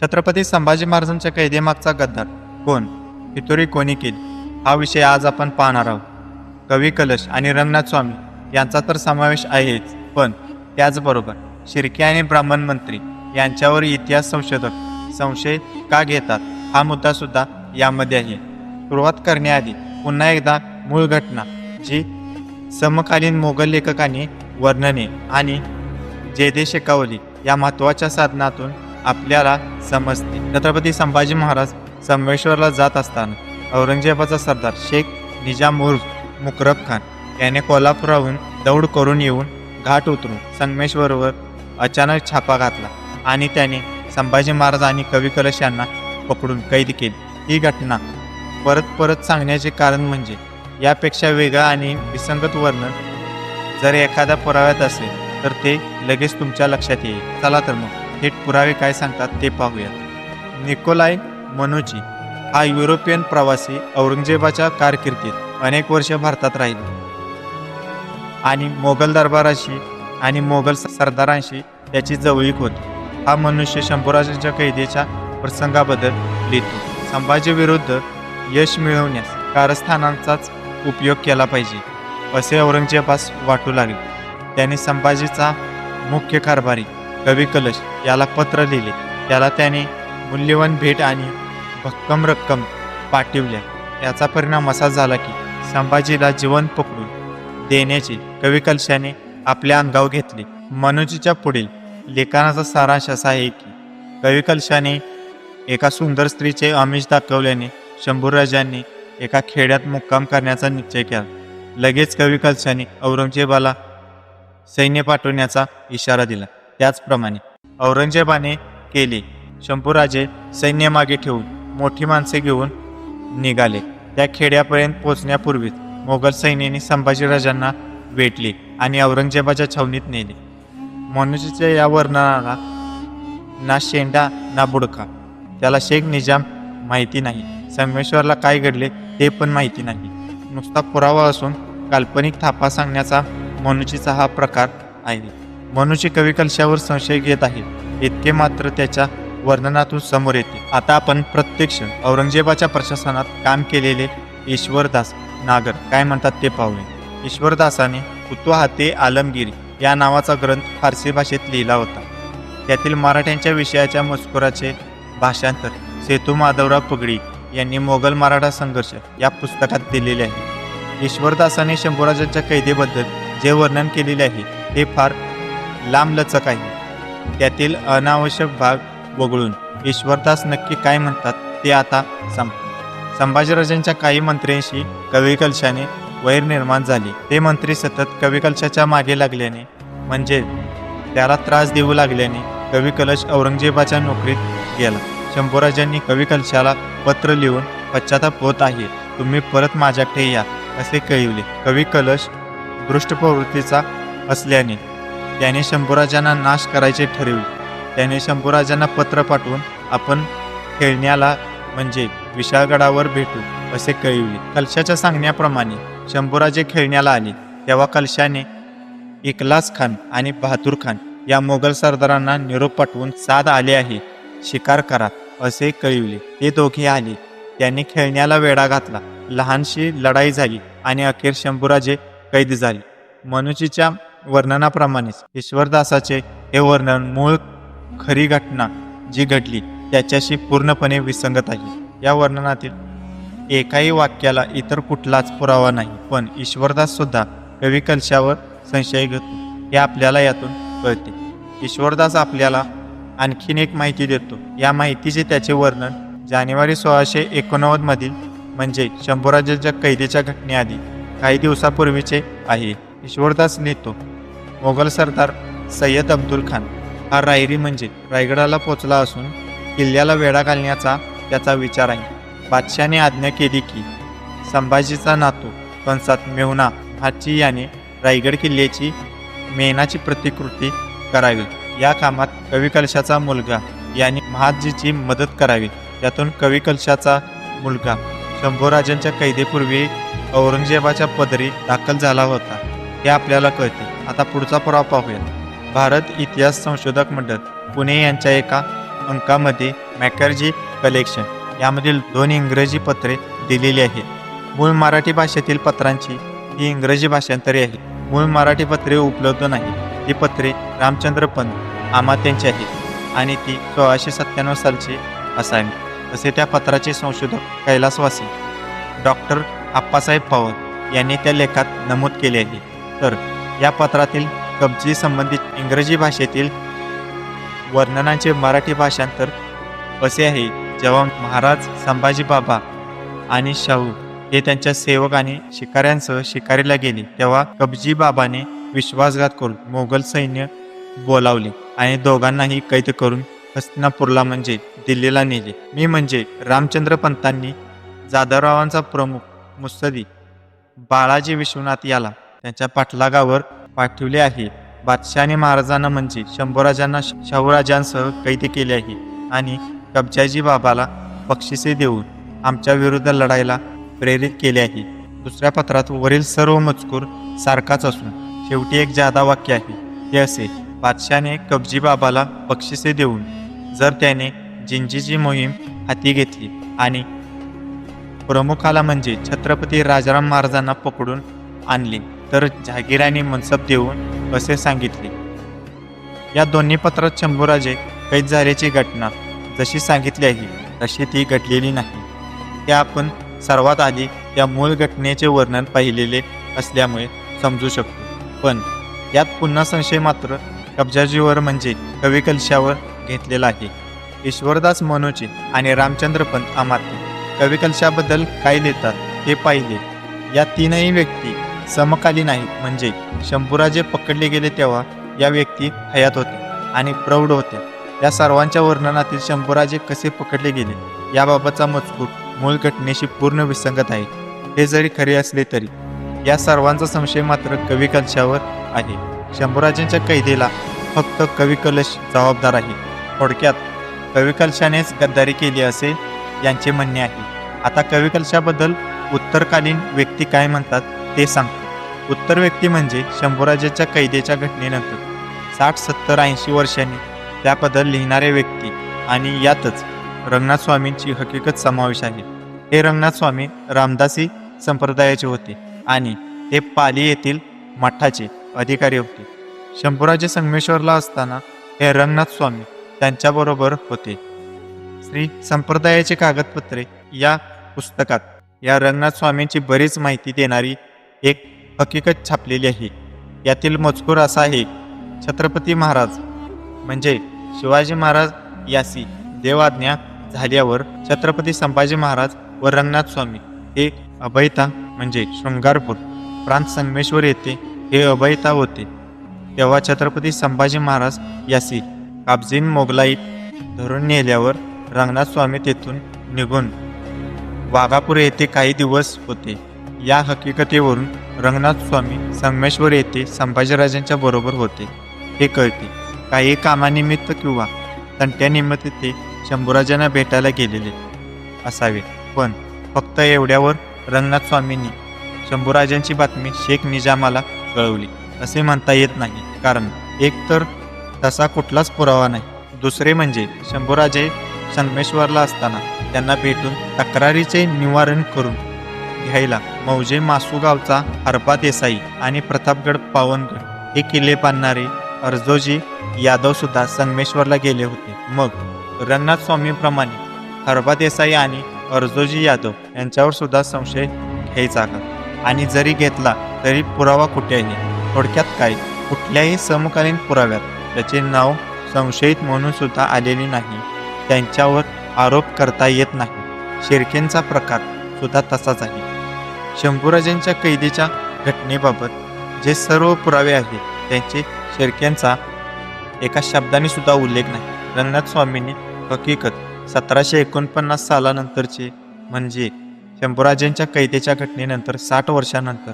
छत्रपती संभाजी महाराजांच्या कैदेमागचा गद्दार. कोण? पितुरी कोणी केली हा विषय आज आपण पाहणार आहोत. कवी कलश आणि रंगनाथ स्वामी यांचा तर समावेश आहेच पण त्याचबरोबर शिर्के आणि ब्राह्मण मंत्री यांच्यावर इतिहास संशोधक संशय का घेतात? हा मुद्दा सुद्धा यामध्ये आहे. सुरुवात करण्याआधी पुन्हा एकदा मूळ घटना जी समकालीन मोगल लेखकांनी वर्णने आणि जेदे शेकावली या महत्त्वाच्या साधनातून आपल्याला समजते. छत्रपती संभाजी महाराज संगमेश्वरला जात असताना औरंगजेबाचा सरदार शेख निजाम उर्फ मुकरब खान याने कोल्हापुराहून दौड करून येऊन घाट उतरून संगमेश्वरवर अचानक छापा घातला आणि त्याने संभाजी महाराज आणि कवी कलश यांना पकडून कैद केली. ही घटना परत परत सांगण्याचे कारण म्हणजे यापेक्षा वेगळं आणि विसंगत वर्णन जर एखाद्या पुराव्यात असेल तर ते लगेच तुमच्या लक्षात येईल. चला तर मग. थेट पुरावे काय सांगतात ते पाहूया निकोलाय मनोची हा युरोपियन प्रवासी औरंगजेबाच्या कारकिर्दीत अनेक वर्ष भारतात राहिला. आणि मोगल दरबाराशी आणि मोगल सरदारांशी त्याची जवळीक होती. हा मनुष्य शंभूराजांच्या कैदेच्या प्रसंगाबद्दल लिहितो. संभाजीविरुद्ध यश मिळवण्यास कारस्थानांचाच उपयोग केला पाहिजे असे औरंगजेबास वाटू लागले. त्याने संभाजीचा मुख्य कारभारी कवी कलश याला पत्र लिहिले. त्याला त्याने मूल्यवान भेट आणि भक्कम रक्कम पाठवल्या. याचा परिणाम असा झाला की संभाजीला जीवन पकडून देण्याचे कवी कलशाने आपल्या अंगावर घेतले. मनोजीच्या पुढील लेखनाचा सारांश असा आहे की कवी कलशाने एका सुंदर स्त्रीचे आमिष दाखवल्याने शंभूराजांनी एका खेड्यात मुक्काम करण्याचा निश्चय केला. लगेच कवी कलशाने औरंगजेबाला सैन्य पाठवण्याचा इशारा दिला. त्याचप्रमाणे औरंगजेबाने केले. शंभूराजे सैन्य मागे ठेवून मोठी माणसे घेऊन निघाले. त्या खेड्यापर्यंत पोहोचण्यापूर्वीच मोगल सैन्याने संभाजीराजांना वेटले आणि औरंगजेबाच्या छावणीत नेले. मनोजीच्या या वर्णनाला ना शेंडा ना बुडका. त्याला शेख निजाम माहिती नाही. संगमेश्वरला काय घडले ते पण माहिती नाही. नुसता पुरावा असून काल्पनिक थापा सांगण्याचा मनुचीचा हा प्रकार आहे. मनुची कवी कलशावर संशय घेत आहे. इतके मात्र त्याच्या वर्णनातून समोर येते. आता आपण प्रत्यक्ष औरंगजेबाच्या प्रशासनात काम केलेले ईश्वरदास नागर. काय म्हणतात ते पाहूया. ईश्वरदासाने कुतुहाते आलमगिरी या नावाचा ग्रंथ फारसी भाषेत लिहिला होता. त्यातील मराठ्यांच्या विषयाच्या मजकुराचे भाषांतर सेतू माधवराव पगडी यांनी मोगल मराठा संघर्ष या पुस्तकात दिलेले आहे. ईश्वरदासाने शंभूराजांच्या कैदेबद्दल जे वर्णन केलेले आहे ते फार लांबलचक आहे. त्यातील अनावश्यक भाग वगळून ईश्वरदास नक्की काय म्हणतात ते आता संप संभाजीराजांच्या काही मंत्र्यांशी कवी कलशाने वैर निर्माण झाली. ते मंत्री सतत कवी कलशाच्या मागे लागल्याने म्हणजे त्याला त्रास देऊ लागल्याने कवी कलश औरंगजेबाच्या नोकरीत गेला. शंभूराजांनी कविकलशाला पत्र लिहून पश्चाताप होत आहे. तुम्ही परत माझ्याकडे या असे कळविले कवी कलश दृष्ट प्रवृत्तीचा असल्याने त्याने शंभूराजांना नाश करायचे ठरविले. त्याने शंभूराजांना पत्र पाठवून आपण खेळण्याला म्हणजे विशाळगडावर भेटू असे कळविले. कलशाच्या सांगण्याप्रमाणे शंभूराजे खेळण्याला आले. तेव्हा कलशाने इकलास खान आणि बहादूर खान या मोगल सरदारांना निरोप पाठवून साध आले आहे शिकार करा असे कळविले. ते दोघे आले. त्यांनी खेळण्याला वेढा घातला. लहानशी लढाई झाली आणि अखेर शंभूराजे कैद झाले. मनुजीच्या वर्णनाप्रमाणेच ईश्वरदासाचे हे वर्णन मूळ खरी घटना जी घडली त्याच्याशी पूर्णपणे विसंगत आहे. या वर्णनातील एकाही वाक्याला इतर कुठलाच पुरावा नाही पण ईश्वरदास सुद्धा कवी कलशावर संशय घेतो. हे आपल्याला यातून कळते. ईश्वरदास आपल्याला आणखीन एक माहिती देतो. या माहितीचे त्याचे वर्णन जानेवारी सोळाशे एकोणनव्वद मधील म्हणजे शंभूराजांच्या कैदेच्या घटनेआधी काही दिवसापूर्वीचे आहे. ईश्वरदास लिहितो मोगल सरदार सय्यद अब्दुल खान. हा रायरी म्हणजे रायगडाला पोचला असून किल्ल्याला वेढा घालण्याचा त्याचा विचार आहे. बादशाने आज्ञा केली की संभाजीचा नातू कंसात मेहुना हाची याने रायगड किल्ल्याची मेनाची प्रतिकृती करावी. या कामात कवी कलशाचा मुलगा याने महादजीची मदत करावी. त्यातून कवी कलशाचा मुलगा शंभूराजांच्या कैदेपूर्वी औरंगजेबाच्या पदरी दाखल झाला होता. हे आपल्याला कळते. आता पुढचा पुरावा पाहूया. भारत इतिहास संशोधक मंडळ पुणे यांच्या एका अंकामध्ये मॅकर्जी कलेक्शन यामधील दोन इंग्रजी पत्रे दिलेली आहेत. मूळ मराठी भाषेतील पत्रांची ही इंग्रजी भाषांतरे आहेत. मूळ मराठी पत्रे उपलब्ध नाही. ही पत्रे रामचंद्र पंत आमात्यांची आहेत आणि ती सोळाशे सत्त्याण्णव सालची असावी. तसे त्या पत्राचे संशोधक कैलासवासी डॉक्टर आप्पासाहेब पवार यांनी त्या लेखात नमूद केले आहे. तर या पत्रातील कब्जी संबंधित इंग्रजी भाषेतील वर्णनांचे मराठी भाषांतर असे आहे. जेव्हा महाराज संभाजी बाबा आणि शाहू हे त्यांच्या सेवक आणि शिकाऱ्यांसह शिकारीला गेले तेव्हा कबजी बाबाने विश्वासघात करून मोगल सैन्य बोलावले आणि दोघांनाही कैद करून हस्तिनापूरला म्हणजे दिल्लीला नेले. मी म्हणजे रामचंद्र पंतांनी जाधवरावांचा प्रमुख मुत्सदी बाळाजी विश्वनाथ याला त्यांच्या पाठलागावर पाठवले आहे. बादशहाने महाराजांना म्हणजे शंभूराजांना शाहूराजांसह कैद केले आहे आणि कब्जाजी बाबाला बक्षिसे देऊन आमच्या विरुद्ध लढायला प्रेरित केले आहे. दुसऱ्या पत्रात वरील सर्व मजकूर सारखाच असून शेवटी एक जादा वाक्य आहे. ते असे बादशाने कब्जी बाबाला बक्षिसे देऊन जर त्याने जिंजीची मोहीम हाती घेतली आणि प्रमुखाला म्हणजे छत्रपती राजाराम महाराजांना पकडून आणले तर जहागीराने मनसब देऊन असे सांगितले. या दोन्ही पत्रात शंभूराजे कैद झाल्याची घटना जशी सांगितली आहे तशी ती घडलेली नाही. ते आपण सर्वात आधी त्या मूळ घटनेचे वर्णन पाहिलेले असल्यामुळे समजू शकतो. पण यात पुन्हा संशय मात्र कब्जाजीवर म्हणजे कविकलशावर घेतलेला आहे. ईश्वरदास मनोजी आणि रामचंद्र पंत अमात्य कविकलशाबद्दल काय लिहितात ते पाहिले. या तीनही व्यक्ती समकालीन आहेत म्हणजे शंभूराजे पकडले गेले तेव्हा या व्यक्ती हयात होत्या आणि प्रौढ होत्या या सर्वांच्या वर्णनातील शंभूराजे कसे पकडले गेले याबाबतचा मजकूर मूळ घटनेशी पूर्ण विसंगत आहे. हे जरी खरे असले तरी या सर्वांचा संशय मात्र कवी कलशावर आहे. शंभूराजांच्या कैदेला फक्त कवी कलश जबाबदार आहे. थोडक्यात कवी कलशानेच गद्दारी केली असे यांचे म्हणणे आहे. आता कवी कलशाबद्दल उत्तरकालीन व्यक्ती काय म्हणतात? ते सांगतो उत्तर व्यक्ती म्हणजे शंभूराजाच्या कैदेच्या घटनेनंतर साठ सत्तर ऐंशी वर्षांनी त्याबद्दल लिहिणारे व्यक्ती आणि यातच रंगनाथ स्वामींची हकीकत समावेश आहे. हे रंगनाथ स्वामी रामदासी संप्रदायाचे होते आणि ते पाली येथील मठाचे अधिकारी होते. शंभूराजे संगमेश्वरला असताना हे रंगनाथ स्वामी त्यांच्याबरोबर होते. श्री संप्रदायाचे कागदपत्रे या पुस्तकात या रंगनाथ स्वामींची बरीच माहिती देणारी एक हकीकत छापलेली आहे. यातील मजकूर असा आहे छत्रपती महाराज म्हणजे शिवाजी महाराज यासी देवाज्ञा झाल्यावर छत्रपती संभाजी महाराज व रंगनाथ स्वामी हे अभयता म्हणजे शृंगारपूर प्रांत संगमेश्वर येथे हे अभयता होते. तेव्हा छत्रपती संभाजी महाराज यासी काबजीन मोगलाईत धरून नेल्यावर रंगनाथ स्वामी तेथून निघून वाघापूर येथे काही दिवस होते. या हकीकतेवरून रंगनाथ स्वामी संगमेश्वर येथे संभाजीराजांच्या बरोबर होते. हे कळते काही कामानिमित्त किंवा तंट्यानिमित्त ते शंभूराजांना भेटायला गेलेले असावे. पण फक्त एवढ्यावर रंगनाथ स्वामींनी शंभूराजांची बातमी शेख निजामाला कळवली असे म्हणता येत नाही. कारण एक तर तसा कुठलाच पुरावा नाही. दुसरे म्हणजे शंभूराजे संगमेश्वरला असताना त्यांना भेटून तक्रारीचे निवारण करून घ्यायला मौजे मासुगावचा हरपा देसाई आणि प्रतापगड पावनगड हे किल्ले बांधणारे अर्जोजी यादव सुद्धा संगमेश्वरला गेले होते. मग रंगनाथ स्वामीप्रमाणे हरबा देसाई आणि अर्जोजी यादव यांच्यावर सुद्धा संशय घ्यायचा का? आणि जरी घेतला तरी पुरावा कुठे आहे थोडक्यात काय? कुठल्याही समकालीन पुराव्यात त्याचे नाव संशयित म्हणून सुद्धा आलेले नाही. त्यांच्यावर आरोप करता येत नाही. शिरकेंचा प्रकार सुद्धा तसाच आहे. शंभूराजांच्या कैदेच्या घटनेबाबत जे सर्व पुरावे आहेत त्यांचे शेरक्यांचा एका शब्दाने सुद्धा उल्लेख नाही. रंगनाथ स्वामींनी हकीकत सतराशे एकोणपन्नास सालानंतरचे म्हणजे शंभूराजांच्या कैदेच्या घटनेनंतर साठ वर्षानंतर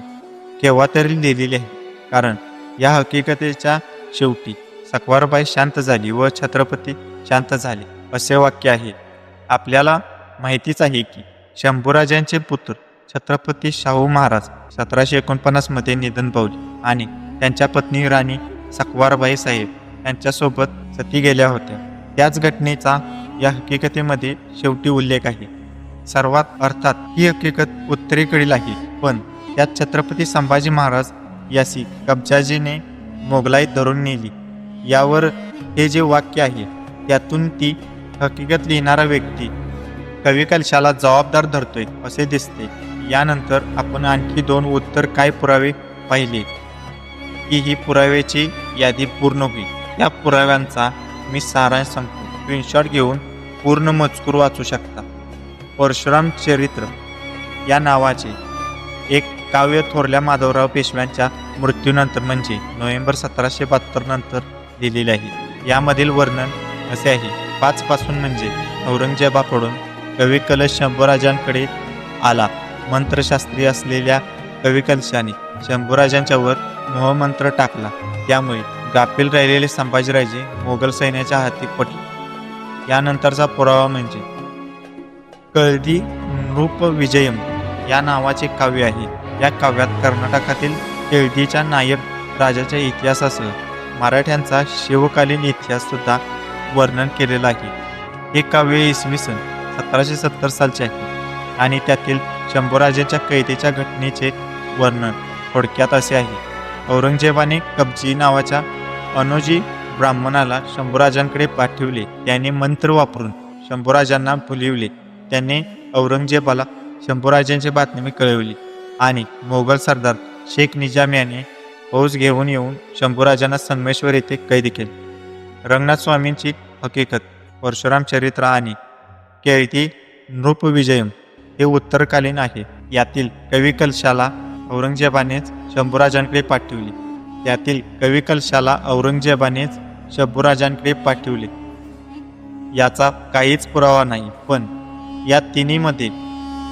केव्हा तरी लिहिलेले आहे. कारण या हकीकतेच्या शेवटी सकवारबाई शांत झाली व छत्रपती शांत झाले असे वाक्य आहे. आपल्याला माहितीच आहे की शंभूराजांचे पुत्र छत्रपती शाहू महाराज सतराशे एकोणपन्नासमध्ये निधन पावले आणि त्यांच्या पत्नी राणी सकवारबाई साहेब यांच्यासोबत सती गेल्या होत्या. त्याच घटनेचा या हकीकतेमध्ये शेवटी उल्लेख आहे. सर्वात अर्थात ही हकीकत उत्तरेकडील आहे पण त्यात छत्रपती संभाजी महाराज यासी कब्जाजीने मोगलाईत धरून नेली. यावर हे जे वाक्य आहे त्यातून ती हकीकत लिहिणारा व्यक्ती कवी कलशाला जबाबदार धरतोय असे दिसते. यानंतर आपण आणखी दोन उत्तर काय पुरावे पाहिले? की ही पुराव्याची यादी पूर्ण होईल. या पुराव्यांचा मी सारांश सांगतो. स्क्रीनशॉट घेऊन पूर्ण मजकूर वाचू शकता. परशुराम चरित्र या नावाचे एक काव्य थोरल्या माधवराव पेशव्यांच्या मृत्यूनंतर म्हणजे नोव्हेंबर सतराशे बहात्तर नंतर लिहिलेले आहे. यामधील वर्णन असे आहे. पाचपासून म्हणजे औरंगजेबाकडून कवी कलश शंभूराजांकडे आला. मंत्रशास्त्री असलेल्या कविकलशाने शंभूराजांच्यावर मोहमंत्र टाकला. त्यामुळे गाफील राहिलेले संभाजीराजे मोगल सैन्याच्या हाती पटले यानंतरचा पुरावा म्हणजे कळदी नृप विजयम या नावाचे काव्य आहे. या काव्यात कर्नाटकातील केळदीच्या नायक राजाच्या इतिहासासह मराठ्यांचा शिवकालीन इतिहास सुद्धा वर्णन केलेलं आहे. हे काव्य इसवी सन सतराशे सत्तर सालचे आहे आणि त्यातील शंभूराजेच्या कैदेच्या घटनेचे वर्णन थोडक्यात असे आहे. औरंगजेबाने कब्जी नावाच्या अनुजी ब्राह्मणाला शंभूराजांकडे पाठविले. त्याने मंत्र वापरून शंभूराजांना फुलविले त्याने औरंगजेबाला शंभूराजांची बातमी कळवली आणि मोगल सरदार शेख निजाम याने फौज घेऊन येऊन शंभूराजांना संगमेश्वर येथे कैद केले. रंगनाथ स्वामींची हकीकत परशुराम चरित्र आणि केळती नृपविजयम हे उत्तरकालीन आहे. यातील कविकलशाला औरंगजेबानेच शंभूराजांकडे पाठविली. त्यातील कविकलशाला औरंगजेबानेच शंभूराजांकडे पाठविले. याचा काहीच पुरावा नाही पण या तिन्हीमध्ये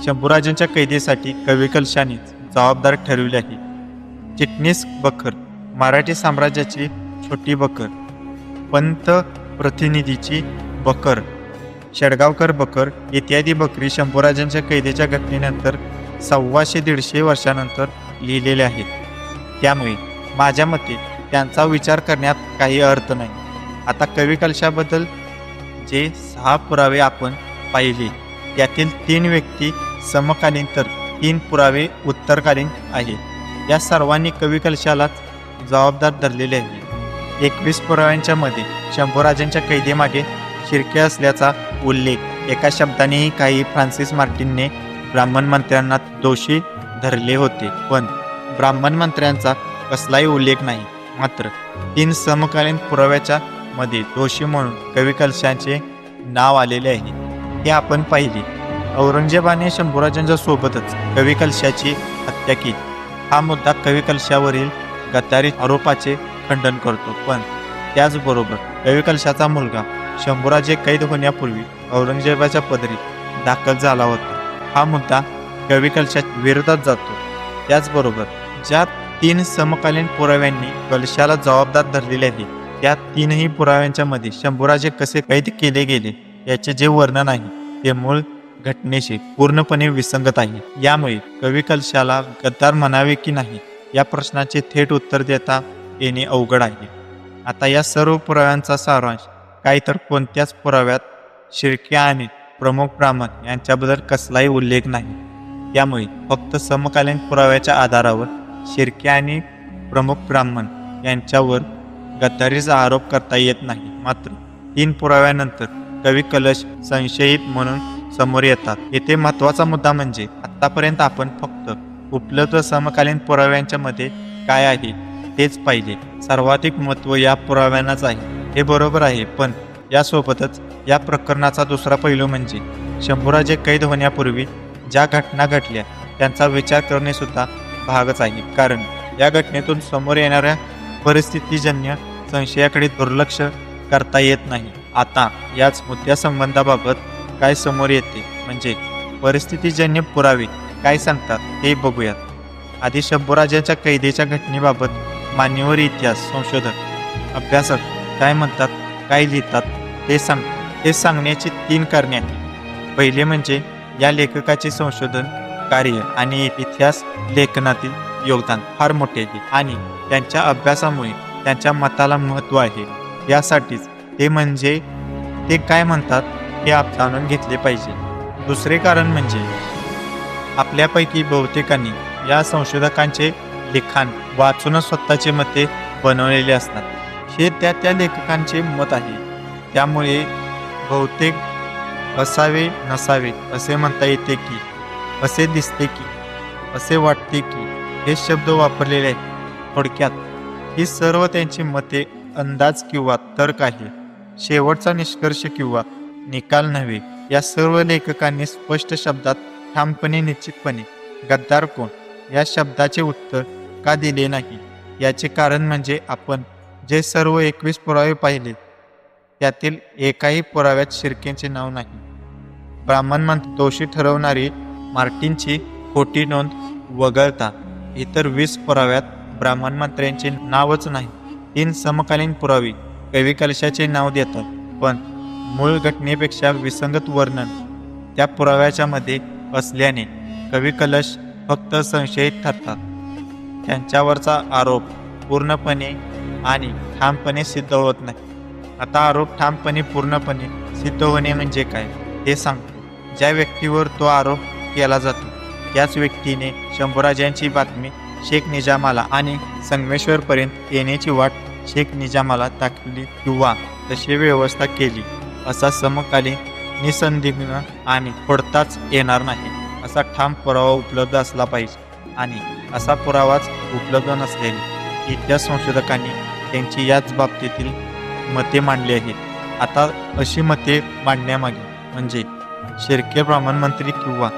शंभूराजांच्या कैदेसाठी कविकलशानेच जबाबदार ठरविले आहे. चिटणीस बखर मराठी साम्राज्याची छोटी बकर पंत प्रतिनिधीची बकर शेडगावकर बकर इत्यादी बकरी शंभूराजांच्या कैदेच्या घटनेनंतर सव्वाशे दीडशे वर्षानंतर लिहिलेले आहेत. त्यामुळे माझ्या मते त्यांचा विचार करण्यात काही अर्थ नाही. आता कवी कलशाबद्दल जे सहा पुरावे आपण पाहिले त्यातील तीन व्यक्ती समकालीन तर तीन पुरावे उत्तरकालीन आहेत. या सर्वांनी कवी कलशालाच जबाबदार धरलेले आहे. एकवीस पुराव्यांच्या मध्ये शंभूराजांच्या कैदेमागे शिरके असल्याचा उल्लेख. एका शब्दानेही काही फ्रान्सिस मार्टिनने ब्राह्मण मंत्र्यांना दोषी धरले होते पण ब्राह्मण मंत्र्यांचा कसलाही उल्लेख नाही. मात्र तीन समकालीन पुराव्याच्या मध्ये दोषी म्हणून कवी कलशांचे नाव आलेले आहे. हे आपण पाहिले. औरंगजेबाने शंभूराजांच्या सोबतच कवी कलशाची हत्या केली. हा मुद्दा कवी कलशावरील गद्दारी आरोपाचे खंडन करतो पण त्याचबरोबर कवी कलशाचा मुलगा शंभूराजे कैद होण्यापूर्वी औरंगजेबाच्या पदरी दाखल झाला होता. हा मुद्दा कविकलशात विरोधात जातो. त्याचबरोबर ज्या तीन समकालीन पुराव्यांनी कलशाला जबाबदार धरलेले आहे त्या तीनही पुराव्यांच्या मध्ये शंभूराजे कसे कैद केले गेले याचे जे वर्णन आहे ते मूळ घटनेशी पूर्णपणे विसंगत आहे. यामुळे कवी कलशाला गद्दार म्हणावे की नाही या प्रश्नाचे थेट उत्तर देता येणे अवघड आहे. आता या सर्व पुराव्यांचा सारांश काही तर कोणत्याच पुराव्यात शिर्के आणि प्रमुख ब्राह्मण यांच्याबद्दल कसलाही उल्लेख नाही. त्यामुळे फक्त समकालीन पुराव्याच्या आधारावर शिर्के आणि प्रमुख ब्राह्मण यांच्यावर गद्दारीचा आरोप करता येत नाही. मात्र तीन पुराव्यानंतर कवी कलश संशयित म्हणून समोर येतात. येथे महत्त्वाचा मुद्दा म्हणजे आतापर्यंत आपण फक्त उपलब्ध समकालीन पुराव्यांच्या मध्ये काय आहे तेच पाहिले. सर्वाधिक महत्त्व या पुराव्यांनाच आहे. हे बरोबर आहे पण यासोबतच या प्रकरणाचा दुसरा पैलू म्हणजे शंभूराजे कैद होण्यापूर्वी ज्या घटना घडल्या त्यांचा विचार करणे सुद्धा भागच आहे. कारण या घटनेतून समोर येणाऱ्या परिस्थितीजन्य संशयाकडे दुर्लक्ष करता येत नाही. आता याच मुद्द्यासंबंधाबाबत काय समोर येते? म्हणजे परिस्थितीजन्य पुरावे काय सांगतात हे बघूयात. आधी शंभूराजांच्या कैदेच्या घटनेबाबत मान्यवर इतिहास संशोधक अभ्यासक काय म्हणतात काय लिहितात ते सांग हे सांगण्याची तीन कारणे आहेत. पहिले म्हणजे या लेखकाचे संशोधन कार्य आणि इतिहास लेखनातील योगदान फार मोठे आहे आणि त्यांच्या अभ्यासामुळे त्यांच्या मताला महत्त्व आहे. यासाठीच ते म्हणजे ते काय म्हणतात हे आप जाणून घेतले पाहिजे. दुसरे कारण म्हणजे आपल्यापैकी बहुतेकांनी या संशोधकांचे लिखाण वाचूनच स्वतःचे मते बनवलेले असतात. हे त्या त्या लेखकांचे मत आहे. त्यामुळे बहुतेक असावे नसावे असे म्हणता येते की असे दिसते की असे वाटते की हे शब्द वापरलेले आहेत. थोडक्यात ही सर्व त्यांची मते अंदाज किंवा तर्क आहे. शेवटचा निष्कर्ष किंवा निकाल नव्हे. या सर्व लेखकांनी स्पष्ट शब्दात ठामपणे निश्चितपणे गद्दार कोण? या शब्दाचे उत्तर का दिले नाही? याचे कारण म्हणजे आपण जे सर्व एकवीस पुरावे पाहिले त्यातील एकाही पुराव्यात शिर्केचे नाव नाही. ब्राह्मण मंत दोषी ठरवणारी मार्टिनची खोटी नोंद वगळता इतर वीस पुराव्यात ब्राह्मण मंत्र्यांचे नावच नाही. तीन समकालीन पुरावे कवी कलशाचे नाव देतात पण मूळ घटनेपेक्षा विसंगत वर्णन त्या पुराव्याच्या मध्ये असल्याने कवी कलश फक्त संशयित ठरतात. त्यांच्यावरचा आरोप पूर्णपणे आणि ठामपणे सिद्ध होत नाही. आता आरोप ठामपणे पूर्णपणे सिद्ध होणे म्हणजे काय? हे सांगतो. ज्या व्यक्तीवर तो आरोप केला जातो त्याच व्यक्तीने शंभूराजांची बातमी शेख निजामाला आणि संगमेश्वरपर्यंत येण्याची वाट शेख निजामाला दाखवली किंवा तशी व्यवस्था केली असा समकालीन निसंदिग्न आणि पडताच येणार नाही असा ठाम पुरावा उपलब्ध असला पाहिजे. आणि असा पुरावाच उपलब्ध नसलेले इतिहास संशोधकांनी त्यांची याच बाबतीतील मते मांडली आहेत. आता अशी मते मांडण्यामागे म्हणजे शिर्के ब्राह्मण किंवा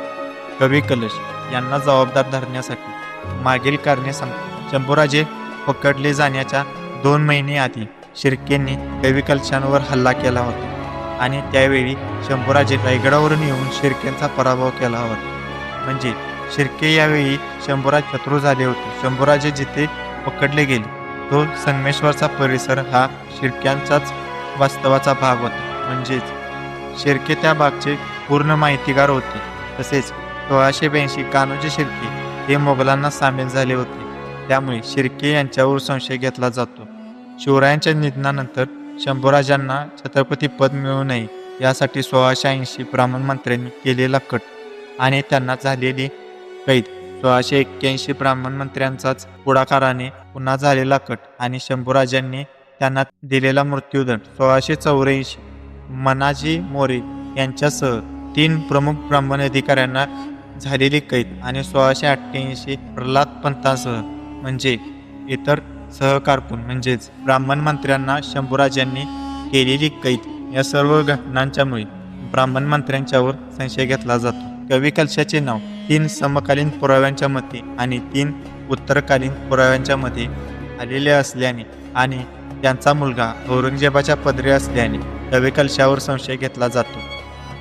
कवी कलश यांना जबाबदार धरण्यासाठी मागील कारणे सांगतो. शंभूराजे पकडले जाण्याच्या दोन महिने आधी शिर्केंनी कवी कलशांवर हल्ला केला होता आणि त्यावेळी शंभूराजे रायगडावरून येऊन शिर्केंचा पराभव केला होता. म्हणजे शिर्के यावेळी शंभूराज शत्रू झाले होते. शंभूराजे जिथे पकडले गेले तो संगमेश्वरचा परिसर हा शिर्क्यांचाच वास्तवाचा भाग होता. म्हणजेच शिर्के त्या बागचे पूर्ण माहितीगार होते. तसेच सोळाशे ब्याऐंशी कान्होजी शिर्के हे मोगलांना सामील झाले होते. त्यामुळे शिर्के यांच्यावर संशय घेतला जातो. शिवरायांच्या निधनानंतर शंभूराजांना छत्रपती पद मिळू नये यासाठी सोळाशे ऐंशी ब्राह्मण मंत्र्यांनी केलेला कट आणि त्यांना झालेली कैद. सोळाशे एक्क्याऐंशी ब्राह्मण मंत्र्यांचाच पुढाकाराने पुन्हा झालेला कट आणि शंभूराजांनी त्यांना दिलेला मृत्यूदंड. सोळाशे चौऱ्याऐंशी. मनाजी मोरे यांच्यासह तीन प्रमुख ब्राह्मण अधिकाऱ्यांना झालेली कैद आणि सोळाशे अठ्ठ्याऐंशी प्रल्हाद पंथासह म्हणजे इतर सहकारकून म्हणजेच ब्राह्मण मंत्र्यांना शंभूराजांनी केलेली कैद या सर्व घटनांच्यामुळे ब्राह्मण मंत्र्यांच्यावर संशय घेतला जातो. कवी कलशाचे नाव तीन समकालीन पुराव्यांच्या मते आणि तीन उत्तरकालीन पुराव्यांच्या मध्ये आलेले असल्याने आणि त्यांचा मुलगा औरंगजेबाच्या पदरी असल्याने कवी कलशावर संशय घेतला जातो.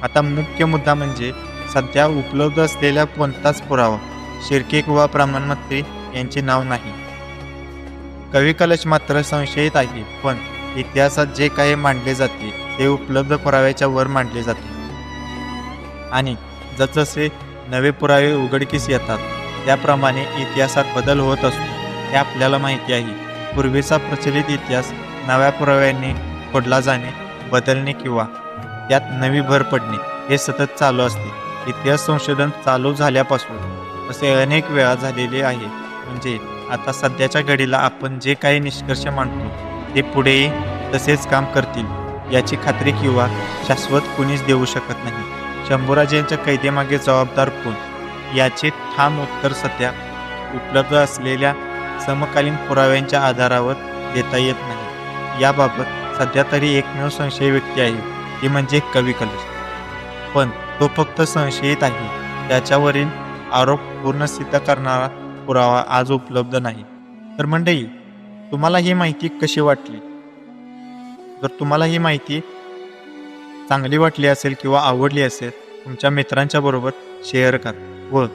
आता मुख्य मुद्दा म्हणजे सध्या उपलब्ध असलेला कोणताच पुरावा शिर्के किंवा ब्राह्मण यांचे नाव नाही. कवी कलश मात्र संशयित आहे पण इतिहासात जे काही मांडले जाते ते उपलब्ध पुराव्याच्या वर मांडले जाते. आणि जसजसे नवे पुरावे उघडकीस येतात त्याप्रमाणे इतिहासात बदल होत असतो हे आपल्याला माहिती आहे. पूर्वीचा प्रचलित इतिहास नव्या पुराव्यांनी खोडला जाणे बदलणे किंवा त्यात नवी भर पडणे हे सतत चालू असते. इतिहास संशोधन चालू झाल्यापासून असे अनेक वेळा झालेले आहे. म्हणजे आता सध्याच्या घडीला आपण जे काही निष्कर्ष मांडतो ते पुढेही तसेच काम करतील याची खात्री किंवा शाश्वत कुणीच देऊ शकत नाही. शंभूराजेंच्या कैदेमागे जबाबदार कोण? याचे ठाम उत्तर सध्या उपलब्ध असलेल्या समकालीन पुराव्यांच्या आधारावर देता येत नाही. याबाबत सध्या तरी एकमेव संशय व्यक्ती आहे ती म्हणजे कवी कलश. पण तो फक्त संशयित आहे. त्याच्यावरील आरोप पूर्ण सिद्ध करणारा पुरावा आज उपलब्ध नाही. तर मंडळी तुम्हाला ही माहिती कशी वाटली? जर तुम्हाला ही माहिती चांगली वाटली असेल किंवा आवडली असेल तुमच्या मित्रांच्या बरोबर शेअर करा. व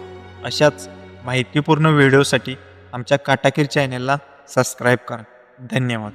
अशाच माहितीपूर्ण व्हिडिओसाठी आमच्या काटाकीर चॅनेलला सबस्क्राईब करा. धन्यवाद.